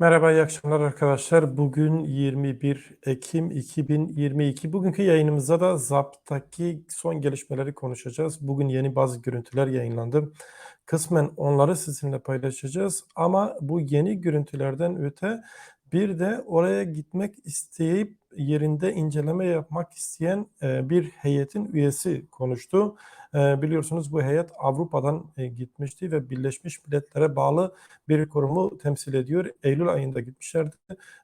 Merhaba, iyi akşamlar arkadaşlar. Bugün 21 Ekim 2022. Bugünkü yayınımızda da ZAP'taki son gelişmeleri konuşacağız. Bugün yeni bazı görüntüler yayınlandı. Kısmen onları sizinle paylaşacağız ama bu yeni görüntülerden öte bir de oraya gitmek isteyip yerinde inceleme yapmak isteyen e, bir heyetin üyesi konuştu. E, biliyorsunuz bu heyet Avrupa'dan e, gitmişti ve Birleşmiş Milletler'e bağlı bir kurumu temsil ediyor. Eylül ayında gitmişlerdi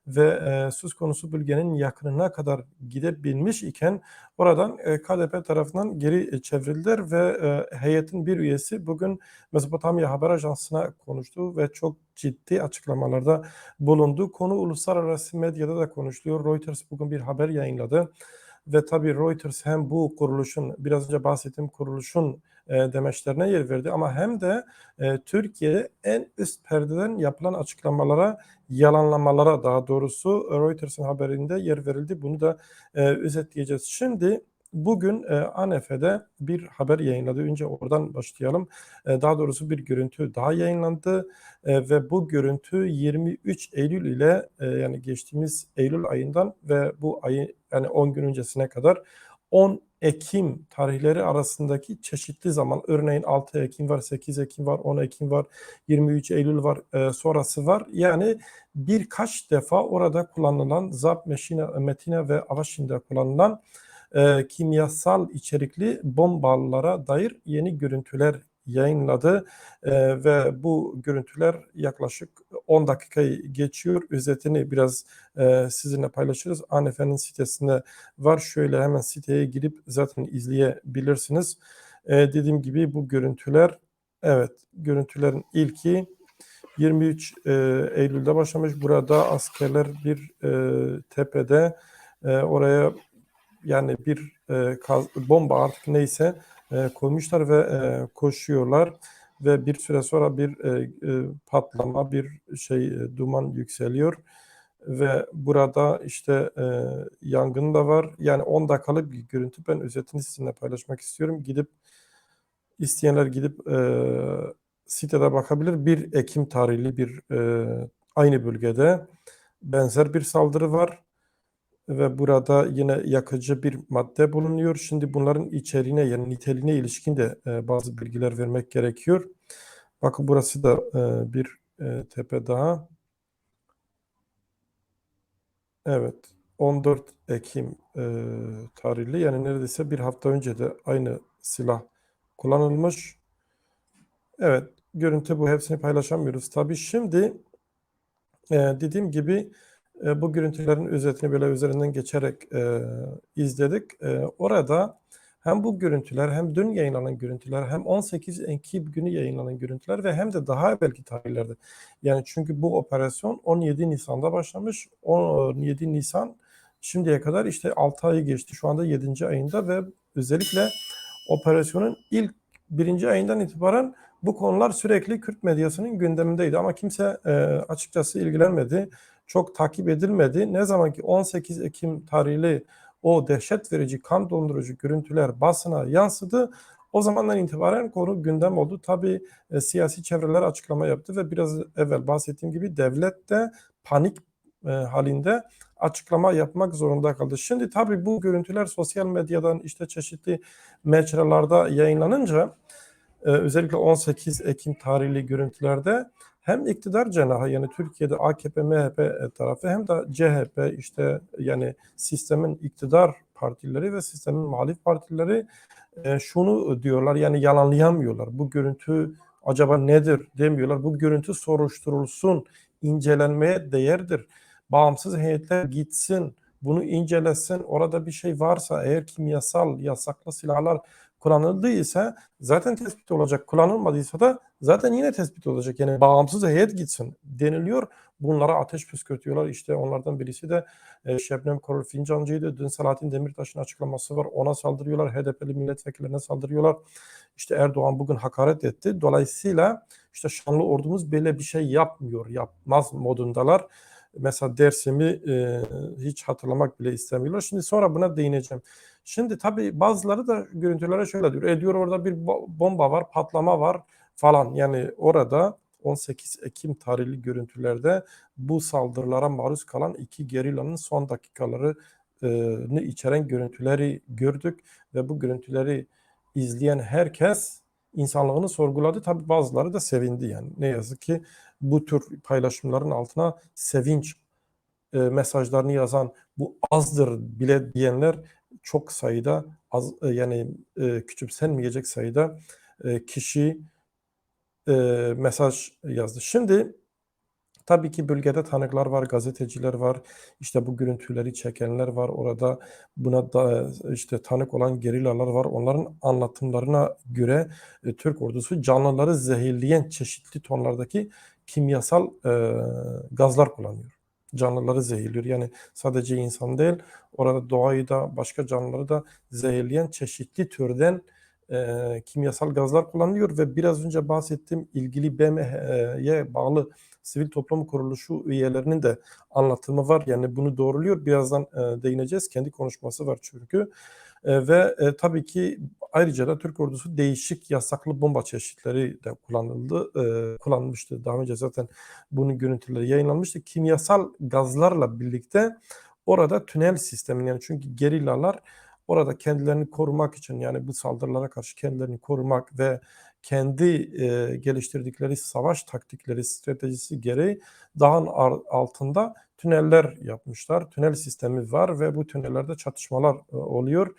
ve söz konusu bölgenin yakınına kadar gidebilmiş iken oradan KDP tarafından geri çevrildiler ve heyetin bir üyesi bugün Mezopotamya Haber Ajansı'na konuştu ve çok ciddi açıklamalarda bulundu. Konu uluslararası medyada da konuşuluyor. Reuters bugün bir haber yayınladı ve tabii Reuters hem bu kuruluşun biraz önce bahsettiğim kuruluşun e, demeçlerine yer verdi ama hem de e, Türkiye en üst perdeden yapılan açıklamalara, yalanlamalara daha doğrusu Reuters'ın haberinde yer verildi. Bunu da e, özetleyeceğiz. Şimdi Bugün e, ANEF'de bir haber yayınladı. Önce oradan başlayalım. E, daha doğrusu bir görüntü daha yayınlandı e, ve bu görüntü 23 Eylül ile e, yani geçtiğimiz Eylül ayından ve bu ayı yani 10 gün öncesine kadar 10 Ekim tarihleri arasındaki çeşitli zaman örneğin 6 Ekim var, 8 Ekim var, 10 Ekim var, 23 Eylül var, e, sonrası var. Yani birkaç defa orada kullanılan ZAP, Meşine, Metina ve Avaşin'de kullanılan e, kimyasal içerikli bombalara dair yeni görüntüler yayınladı e, ve bu görüntüler yaklaşık 10 dakikayı geçiyor. Özetini biraz e, sizinle paylaşırız. ANF'nin sitesinde var. Şöyle hemen siteye girip zaten izleyebilirsiniz. E, dediğim gibi bu görüntüler evet görüntülerin ilki 23 e, Eylül'de başlamış. Burada askerler bir e, tepede e, oraya yani bir e, kaz, bomba artık neyse e, koymuşlar ve e, koşuyorlar ve bir süre sonra bir e, e, patlama, bir şey e, duman yükseliyor ve burada işte e, yangın da var. Yani 10 dakikalık bir görüntü. Ben özetini sizinle paylaşmak istiyorum. Gidip isteyenler gidip e, sitede bakabilir. 1 Ekim tarihli bir e, aynı bölgede benzer bir saldırı var ve burada yine yakıcı bir madde bulunuyor. Şimdi bunların içeriğine yani niteliğine ilişkin de e, bazı bilgiler vermek gerekiyor. Bakın burası da e, bir e, tepe daha. Evet 14 Ekim tarihli yani neredeyse bir hafta önce de aynı silah kullanılmış. Evet görüntü bu hepsini paylaşamıyoruz. Tabii şimdi dediğim gibi e, bu görüntülerin özetini böyle üzerinden geçerek e, izledik. E, orada hem bu görüntüler hem dün yayınlanan görüntüler hem 18 Ekim günü yayınlanan görüntüler ve hem de daha evvelki tarihlerde. Yani çünkü bu operasyon 17 Nisan'da başlamış. 17 Nisan şimdiye kadar işte 6 ayı geçti. Şu anda 7. ayında ve özellikle operasyonun ilk birinci ayından itibaren bu konular sürekli Kürt medyasının gündemindeydi ama kimse e, açıkçası ilgilenmedi çok takip edilmedi. Ne zaman ki 18 Ekim tarihli o dehşet verici kan dondurucu görüntüler basına yansıdı. O zamandan itibaren konu gündem oldu. Tabi e, siyasi çevreler açıklama yaptı ve biraz evvel bahsettiğim gibi devlet de panik e, halinde açıklama yapmak zorunda kaldı. Şimdi tabi bu görüntüler sosyal medyadan işte çeşitli mecralarda yayınlanınca e, özellikle 18 Ekim tarihli görüntülerde hem iktidar cenahı yani Türkiye'de AKP, MHP tarafı hem de CHP işte yani sistemin iktidar partileri ve sistemin muhalif partileri e, şunu diyorlar yani yalanlayamıyorlar. Bu görüntü acaba nedir demiyorlar. Bu görüntü soruşturulsun, incelenmeye değerdir. Bağımsız heyetler gitsin, bunu incelesin. Orada bir şey varsa eğer kimyasal, yasaklı silahlar kullanıldıysa zaten tespit olacak. Kullanılmadıysa da zaten yine tespit olacak. Yani bağımsız heyet gitsin deniliyor. Bunlara ateş püskürtüyorlar. İşte onlardan birisi de e, Şebnem Korur Fincancı'ydı. Dün Selahattin Demirtaş'ın açıklaması var. Ona saldırıyorlar. HDP'li milletvekillerine saldırıyorlar. İşte Erdoğan bugün hakaret etti. Dolayısıyla işte şanlı ordumuz böyle bir şey yapmıyor, yapmaz modundalar. Mesela dersimi e, hiç hatırlamak bile istemiyorlar. Şimdi sonra buna değineceğim. Şimdi tabii bazıları da görüntülere şöyle diyor. E diyor orada bir bomba var, patlama var falan. Yani orada 18 Ekim tarihli görüntülerde bu saldırılara maruz kalan iki gerillanın son dakikalarını içeren görüntüleri gördük ve bu görüntüleri izleyen herkes insanlığını sorguladı. Tabi bazıları da sevindi yani. Ne yazık ki bu tür paylaşımların altına sevinç e, mesajlarını yazan bu azdır bile diyenler çok sayıda az e, yani e, küçümsenmeyecek sayıda e, kişi e, mesaj yazdı. Şimdi tabii ki bölgede tanıklar var, gazeteciler var, işte bu görüntüleri çekenler var, orada buna da işte tanık olan gerillalar var. Onların anlatımlarına göre e, Türk ordusu canlıları zehirleyen çeşitli tonlardaki kimyasal e, gazlar kullanıyor. Canlıları zehirliyor. Yani sadece insan değil, orada doğayı da başka canlıları da zehirleyen çeşitli türden e, kimyasal gazlar kullanılıyor ve biraz önce bahsettiğim ilgili BM'ye bağlı sivil toplum kuruluşu üyelerinin de anlatımı var. Yani bunu doğruluyor. Birazdan e, değineceğiz. Kendi konuşması var çünkü. E, ve e, tabii ki ayrıca da Türk ordusu değişik yasaklı bomba çeşitleri de kullanıldı, e, kullanmıştı. Daha önce zaten bunun görüntüleri yayınlanmıştı. Kimyasal gazlarla birlikte orada tünel sistemi yani çünkü gerillalar orada kendilerini korumak için yani bu saldırılara karşı kendilerini korumak ve kendi e, geliştirdikleri savaş taktikleri, stratejisi gereği dağın altında tüneller yapmışlar. Tünel sistemi var ve bu tünellerde çatışmalar e, oluyor.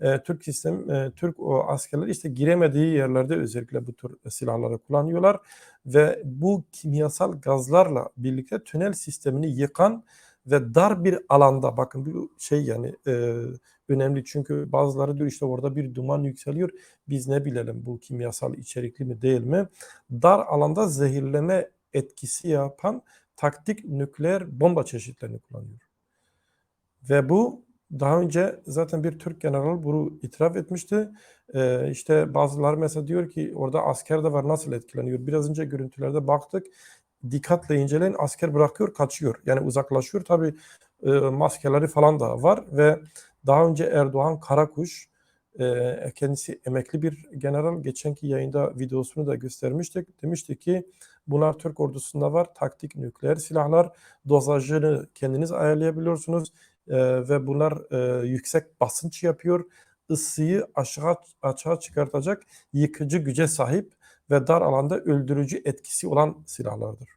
E, Türk sistem, e, Türk o askerler işte giremediği yerlerde özellikle bu tür silahları kullanıyorlar ve bu kimyasal gazlarla birlikte tünel sistemini yıkan ve dar bir alanda bakın bu şey yani e, önemli çünkü bazıları diyor işte orada bir duman yükseliyor biz ne bilelim bu kimyasal içerikli mi değil mi dar alanda zehirleme etkisi yapan taktik nükleer bomba çeşitlerini kullanıyor. Ve bu daha önce zaten bir Türk general bunu itiraf etmişti. Ee, işte bazıları mesela diyor ki orada asker de var nasıl etkileniyor. Biraz önce görüntülerde baktık dikkatle inceleyin asker bırakıyor kaçıyor. Yani uzaklaşıyor. Tabi e, maskeleri falan da var ve daha önce Erdoğan Karakuş e, kendisi emekli bir general. Geçenki yayında videosunu da göstermiştik. Demişti ki bunlar Türk ordusunda var. Taktik nükleer silahlar. Dozajını kendiniz ayarlayabiliyorsunuz. E, ve bunlar e, yüksek basınç yapıyor. Isıyı aşağı açığa çıkartacak yıkıcı güce sahip ve dar alanda öldürücü etkisi olan silahlardır.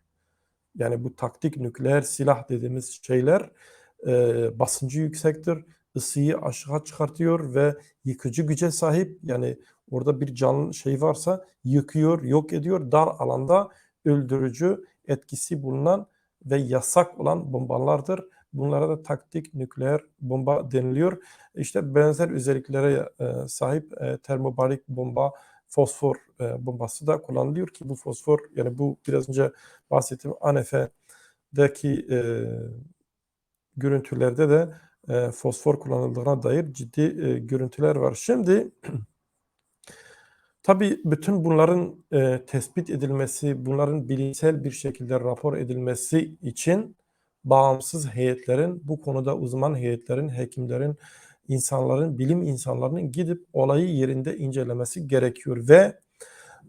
Yani bu taktik nükleer silah dediğimiz şeyler e, basıncı yüksektir, ısıyı aşağı çıkartıyor ve yıkıcı güce sahip. Yani orada bir canlı şey varsa yıkıyor, yok ediyor. Dar alanda öldürücü etkisi bulunan ve yasak olan bombalardır. Bunlara da taktik nükleer bomba deniliyor. İşte benzer özelliklere e, sahip e, termobarik bomba fosfor e, bombası da kullanılıyor ki bu fosfor yani bu biraz önce bahsettiğim ANF'deki görüntülerde de e, fosfor kullanıldığına dair ciddi e, görüntüler var. Şimdi tabii bütün bunların e, tespit edilmesi, bunların bilimsel bir şekilde rapor edilmesi için bağımsız heyetlerin, bu konuda uzman heyetlerin, hekimlerin, insanların, bilim insanlarının gidip olayı yerinde incelemesi gerekiyor ve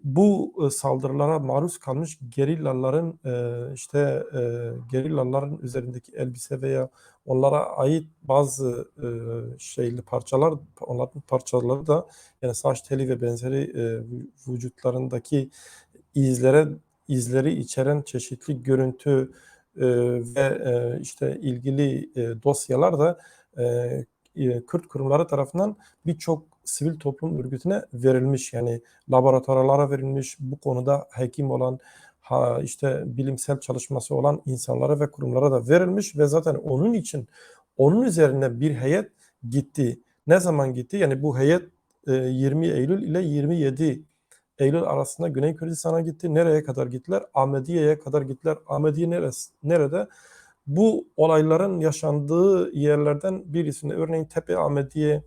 bu e, saldırılara maruz kalmış gerillaların e, işte e, gerillaların üzerindeki elbise veya onlara ait bazı şeyli parçalar onların parçaları da yani saç teli ve benzeri vücutlarındaki izlere izleri içeren çeşitli görüntü ve işte ilgili dosyalar da Kürt kurumları tarafından birçok sivil toplum örgütüne verilmiş. Yani laboratuvarlara verilmiş, bu konuda hekim olan, ha işte bilimsel çalışması olan insanlara ve kurumlara da verilmiş ve zaten onun için onun üzerine bir heyet gitti. Ne zaman gitti? Yani bu heyet 20 Eylül ile 27 Eylül arasında Güney Kürdistan'a gitti. Nereye kadar gittiler? Ahmediye'ye kadar gittiler. Ahmediye neresi, nerede? Bu olayların yaşandığı yerlerden birisinde örneğin Tepe Ahmediye,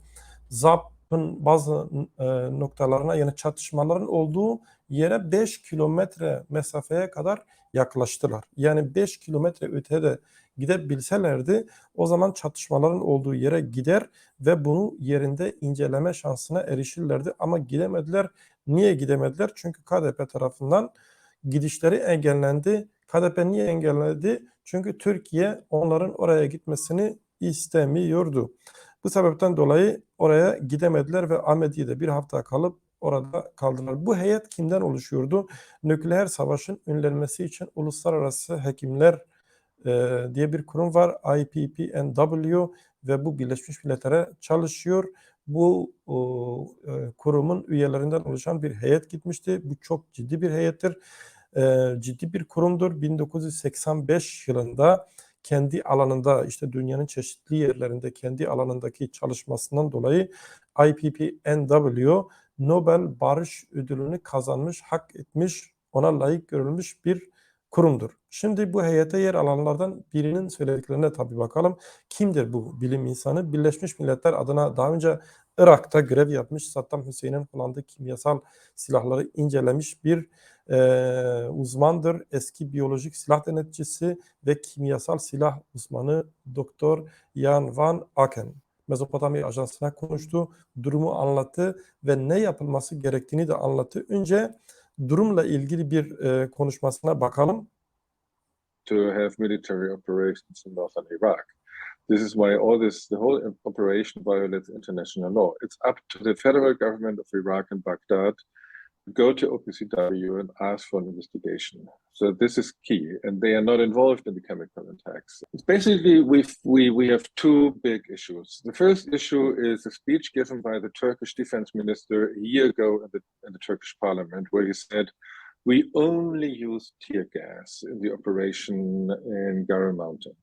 ZAP'ın bazı e, noktalarına yani çatışmaların olduğu yere 5 kilometre mesafeye kadar yaklaştılar. Yani 5 kilometre ötede gidebilselerdi o zaman çatışmaların olduğu yere gider ve bunu yerinde inceleme şansına erişirlerdi ama gidemediler. Niye gidemediler? Çünkü KDP tarafından gidişleri engellendi. KDP niye engelledi? Çünkü Türkiye onların oraya gitmesini istemiyordu. Bu sebepten dolayı oraya gidemediler ve Ahmediye'de bir hafta kalıp orada kaldılar. Bu heyet kimden oluşuyordu? Nükleer savaşın önlenmesi için uluslararası hekimler e, diye bir kurum var. IPPNW ve bu Birleşmiş Milletler'e çalışıyor. Bu e, kurumun üyelerinden oluşan bir heyet gitmişti. Bu çok ciddi bir heyettir. E, ciddi bir kurumdur. 1985 yılında kendi alanında işte dünyanın çeşitli yerlerinde kendi alanındaki çalışmasından dolayı IPPNW Nobel Barış Ödülünü kazanmış, hak etmiş, ona layık görülmüş bir kurumdur. Şimdi bu heyete yer alanlardan birinin söylediklerine tabi bakalım. Kimdir bu bilim insanı? Birleşmiş Milletler adına daha önce Irak'ta görev yapmış, Saddam Hüseyin'in kullandığı kimyasal silahları incelemiş bir e, uzmandır. Eski biyolojik silah denetçisi ve kimyasal silah uzmanı Doktor Jan van Aken. Mezopotamya Ajansı'na konuştu, durumu anlattı ve ne yapılması gerektiğini de anlattı. Önce durumla ilgili bir e, konuşmasına bakalım. to have military operations in northern Iraq. This is why all this, the whole operation violates international law. It's up to the federal government of Iraq and Baghdad to go to OPCW and ask for an investigation. So this is key, and they are not involved in the chemical attacks. It's basically, we've, we we have two big issues. The first issue is a speech given by the Turkish defense minister a year ago in the, in the Turkish parliament, where he said, we only use tear gas in the operation in Gara Mountain.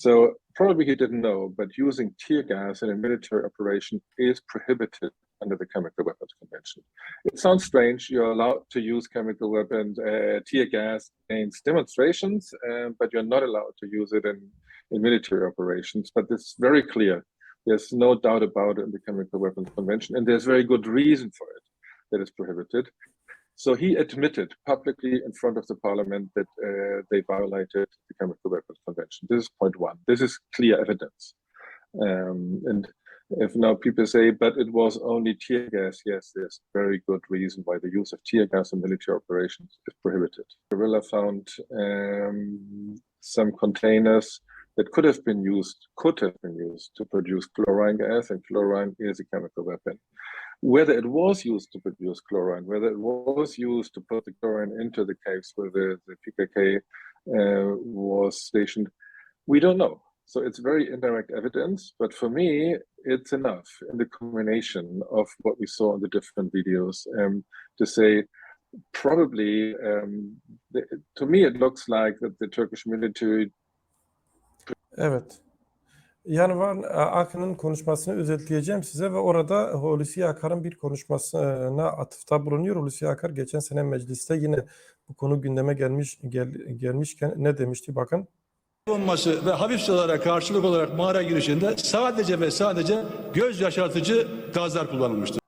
So probably he didn't know, but using tear gas in a military operation is prohibited under the Chemical Weapons Convention. It sounds strange. You're allowed to use chemical weapons, uh, tear gas against demonstrations, uh, but you're not allowed to use it in, in military operations. But it's very clear. There's no doubt about it in the Chemical Weapons Convention, and there's very good reason for it that is prohibited. So he admitted publicly in front of the parliament that uh, they violated the Chemical Weapons Convention. This is point one. This is clear evidence. Um, and if now people say, but it was only tear gas, yes, there's very good reason why the use of tear gas in military operations is prohibited. Guerrilla found um, some containers that could have been used, could have been used to produce chlorine gas, and chlorine is a chemical weapon whether it was used to produce chlorine, whether it was used to put the chlorine into the caves where the, the PKK uh, was stationed, we don't know. So it's very indirect evidence, but for me, it's enough in the combination of what we saw in the different videos um, to say probably, um, the, to me, it looks like that the Turkish military Evet. Yani Van Akın'ın konuşmasını özetleyeceğim size ve orada Hulusi Akar'ın bir konuşmasına atıfta bulunuyor. Hulusi Akar geçen sene mecliste yine bu konu gündeme gelmiş gel, gelmişken ne demişti bakın. olması ve hafif silahlara karşılık olarak mağara girişinde sadece ve sadece göz yaşartıcı gazlar kullanılmıştır.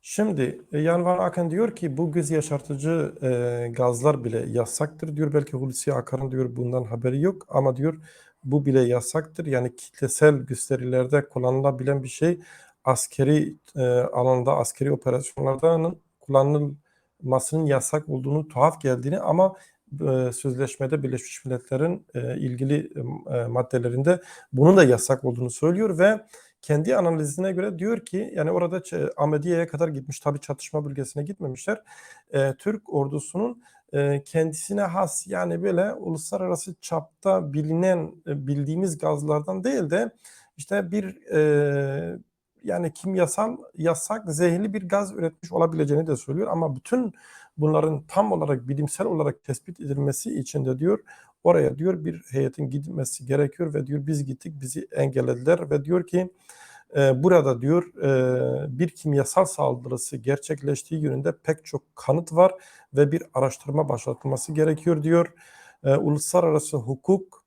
Şimdi e, Jan Van Aken diyor ki bu göz yaşartıcı e, gazlar bile yasaktır diyor. Belki Hulusi Akar'ın diyor bundan haberi yok ama diyor bu bile yasaktır. Yani kitlesel gösterilerde kullanılabilen bir şey askeri e, alanda askeri operasyonlarda kullanılmasının yasak olduğunu tuhaf geldiğini ama e, sözleşmede Birleşmiş Milletler'in e, ilgili e, maddelerinde bunun da yasak olduğunu söylüyor ve kendi analizine göre diyor ki yani orada Ahmediye'ye kadar gitmiş tabi çatışma bölgesine gitmemişler. E, Türk ordusunun kendisine has yani böyle uluslararası çapta bilinen e, bildiğimiz gazlardan değil de işte bir e, yani kimyasal yasak zehirli bir gaz üretmiş olabileceğini de söylüyor. Ama bütün bunların tam olarak bilimsel olarak tespit edilmesi için de diyor oraya diyor bir heyetin gitmesi gerekiyor ve diyor biz gittik bizi engellediler ve diyor ki burada diyor e, bir kimyasal saldırısı gerçekleştiği yönünde pek çok kanıt var ve bir araştırma başlatılması gerekiyor diyor. E, uluslararası hukuk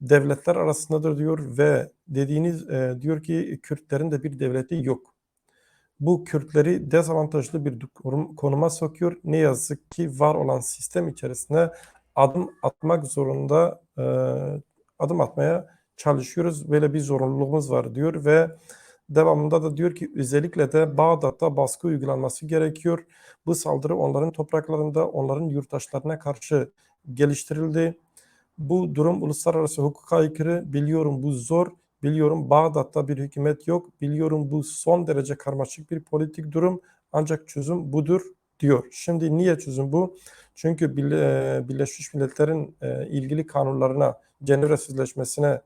devletler arasındadır diyor ve dediğiniz e, diyor ki Kürtlerin de bir devleti yok. Bu Kürtleri dezavantajlı bir konuma sokuyor. Ne yazık ki var olan sistem içerisinde adım atmak zorunda e, adım atmaya çalışıyoruz. Böyle bir zorunluluğumuz var diyor ve Devamında da diyor ki özellikle de Bağdat'ta baskı uygulanması gerekiyor. Bu saldırı onların topraklarında, onların yurttaşlarına karşı geliştirildi. Bu durum uluslararası hukuka aykırı. Biliyorum bu zor. Biliyorum Bağdat'ta bir hükümet yok. Biliyorum bu son derece karmaşık bir politik durum. Ancak çözüm budur diyor. Şimdi niye çözüm bu? Çünkü e, Birleşmiş Milletler'in e, ilgili kanunlarına, Cenevre Sözleşmesi'ne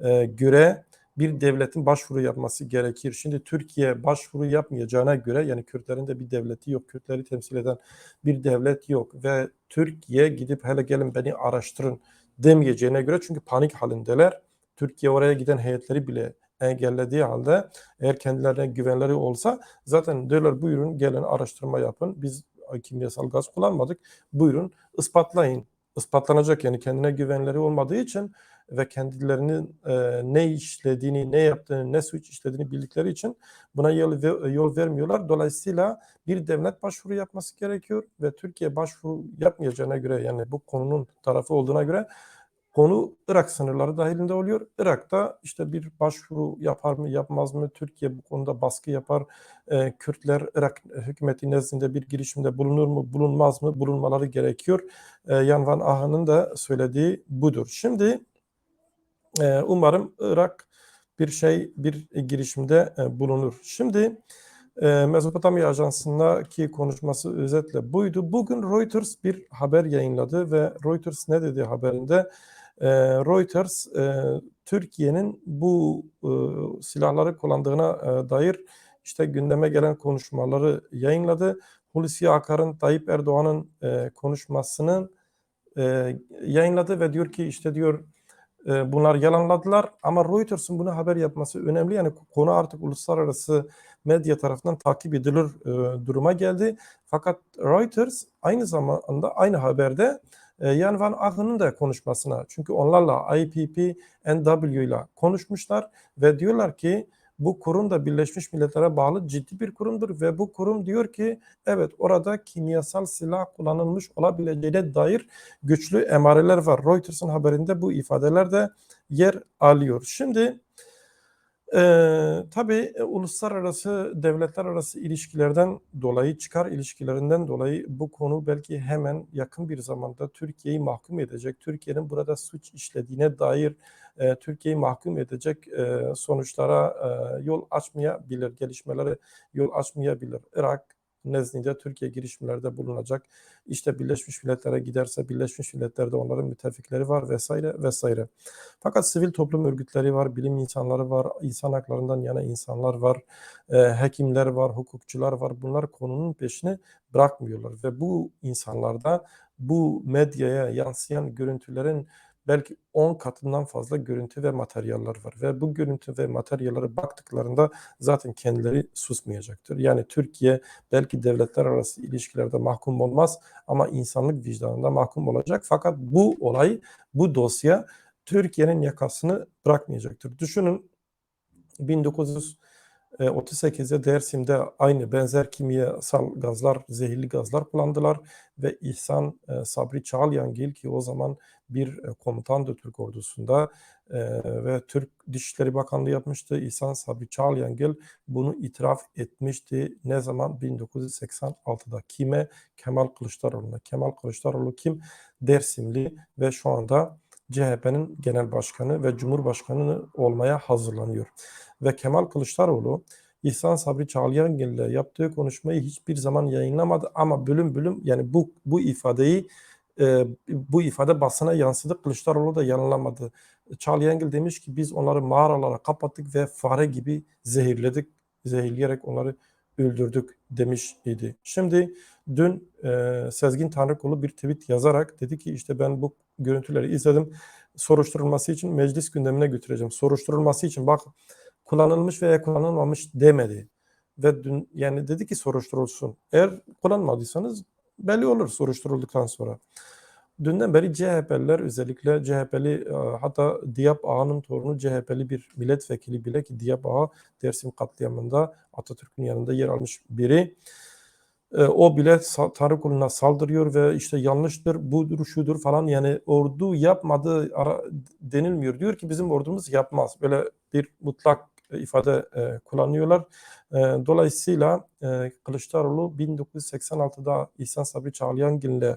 e, göre bir devletin başvuru yapması gerekir. Şimdi Türkiye başvuru yapmayacağına göre yani Kürtlerin de bir devleti yok. Kürtleri temsil eden bir devlet yok ve Türkiye gidip hele gelin beni araştırın demeyeceğine göre çünkü panik halindeler. Türkiye oraya giden heyetleri bile engellediği halde eğer kendilerine güvenleri olsa zaten diyorlar buyurun gelin araştırma yapın. Biz kimyasal gaz kullanmadık. Buyurun ispatlayın. Ispatlanacak yani kendine güvenleri olmadığı için ve kendilerinin e, ne işlediğini, ne yaptığını, ne suç işlediğini bildikleri için buna yol, yol vermiyorlar. Dolayısıyla bir devlet başvuru yapması gerekiyor ve Türkiye başvuru yapmayacağına göre yani bu konunun tarafı olduğuna göre konu Irak sınırları dahilinde oluyor. Irak'ta işte bir başvuru yapar mı yapmaz mı? Türkiye bu konuda baskı yapar. Ee, Kürtler Irak hükümeti nezdinde bir girişimde bulunur mu bulunmaz mı? Bulunmaları gerekiyor. Ee, Yan Van Ahan'ın da söylediği budur. Şimdi e, umarım Irak bir şey bir girişimde e, bulunur. Şimdi e, Mezopotamya Ajansı'ndaki konuşması özetle buydu. Bugün Reuters bir haber yayınladı ve Reuters ne dedi haberinde? E, Reuters Türkiye'nin bu silahları kullandığına dair işte gündeme gelen konuşmaları yayınladı. Hulusi Akar'ın Tayyip Erdoğan'ın konuşmasını yayınladı ve diyor ki işte diyor e, bunlar yalanladılar ama Reuters'ın bunu haber yapması önemli. Yani konu artık uluslararası medya tarafından takip edilir e, duruma geldi. Fakat Reuters aynı zamanda aynı haberde e, Jan Van Agen'ın da konuşmasına çünkü onlarla IPP, NW ile konuşmuşlar ve diyorlar ki bu kurum da Birleşmiş Milletler'e bağlı ciddi bir kurumdur ve bu kurum diyor ki evet orada kimyasal silah kullanılmış olabileceğine dair güçlü emareler var. Reuters'ın haberinde bu ifadeler de yer alıyor. Şimdi e, tabii e, uluslararası devletler arası ilişkilerden dolayı çıkar ilişkilerinden dolayı bu konu belki hemen yakın bir zamanda Türkiye'yi mahkum edecek. Türkiye'nin burada suç işlediğine dair e, Türkiye'yi mahkum edecek e, sonuçlara e, yol açmayabilir, gelişmelere yol açmayabilir. Irak nezdinde Türkiye girişimlerde bulunacak. İşte Birleşmiş Milletler'e giderse Birleşmiş Milletler'de onların müttefikleri var vesaire vesaire. Fakat sivil toplum örgütleri var, bilim insanları var, insan haklarından yana insanlar var, e, hekimler var, hukukçular var. Bunlar konunun peşini bırakmıyorlar ve bu insanlarda bu medyaya yansıyan görüntülerin belki 10 katından fazla görüntü ve materyaller var ve bu görüntü ve materyallere baktıklarında zaten kendileri susmayacaktır. Yani Türkiye belki devletler arası ilişkilerde mahkum olmaz ama insanlık vicdanında mahkum olacak. Fakat bu olay, bu dosya Türkiye'nin yakasını bırakmayacaktır. Düşünün 1938'de Dersim'de aynı benzer kimyasal gazlar, zehirli gazlar kullandılar ve İhsan e, Sabri Çağlayangil ki o zaman bir e, komutandı Türk ordusunda e, ve Türk Dışişleri Bakanlığı yapmıştı. İhsan Sabri Çağlayangil bunu itiraf etmişti. Ne zaman? 1986'da. Kime? Kemal Kılıçdaroğlu'na. Kemal Kılıçdaroğlu kim? Dersimli ve şu anda CHP'nin genel başkanı ve cumhurbaşkanı olmaya hazırlanıyor. Ve Kemal Kılıçdaroğlu İhsan Sabri Çağlayangil ile yaptığı konuşmayı hiçbir zaman yayınlamadı ama bölüm bölüm yani bu bu ifadeyi e, bu ifade basına yansıdı. Kılıçdaroğlu da yanılamadı. Çağlayangil demiş ki biz onları mağaralara kapattık ve fare gibi zehirledik. Zehirleyerek onları öldürdük demiş idi. Şimdi dün e, Sezgin Tanrıkulu bir tweet yazarak dedi ki işte ben bu görüntüleri izledim. Soruşturulması için meclis gündemine götüreceğim. Soruşturulması için bak kullanılmış veya kullanılmamış demedi. Ve dün yani dedi ki soruşturulsun. Eğer kullanmadıysanız belli olur soruşturulduktan sonra. Dünden beri CHP'liler özellikle CHP'li e, hatta Diyap Ağa'nın torunu CHP'li bir milletvekili bile ki Diyap Ağa Dersim katliamında Atatürk'ün yanında yer almış biri. E, o bile Sa- Tanrıkulu'na saldırıyor ve işte yanlıştır, budur, şudur falan yani ordu yapmadı denilmiyor. Diyor ki bizim ordumuz yapmaz. Böyle bir mutlak ifade e, kullanıyorlar. E, dolayısıyla e, Kılıçdaroğlu 1986'da İhsan Sabri Çağlayangil'le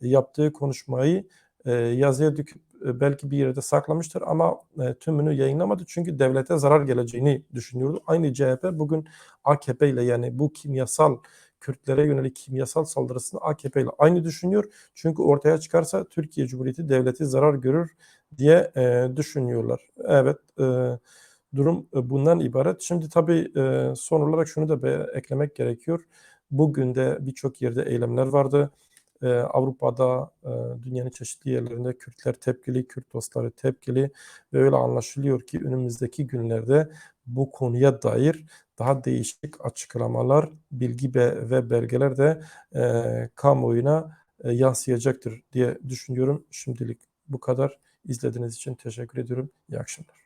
yaptığı konuşmayı e, yazıya döküp e, belki bir yerde saklamıştır ama e, tümünü yayınlamadı çünkü devlete zarar geleceğini düşünüyordu. Aynı CHP bugün AKP ile yani bu kimyasal Kürtlere yönelik kimyasal saldırısını AKP ile aynı düşünüyor. Çünkü ortaya çıkarsa Türkiye Cumhuriyeti devleti zarar görür diye e, düşünüyorlar. Evet e, durum e, bundan ibaret. Şimdi tabii e, son olarak şunu da eklemek gerekiyor. Bugün de birçok yerde eylemler vardı. E, Avrupa'da, dünyanın çeşitli yerlerinde Kürtler tepkili, Kürt dostları tepkili ve öyle anlaşılıyor ki önümüzdeki günlerde bu konuya dair daha değişik açıklamalar, bilgi ve belgeler de e, kamuoyuna yansıyacaktır diye düşünüyorum. Şimdilik bu kadar. İzlediğiniz için teşekkür ediyorum. İyi akşamlar.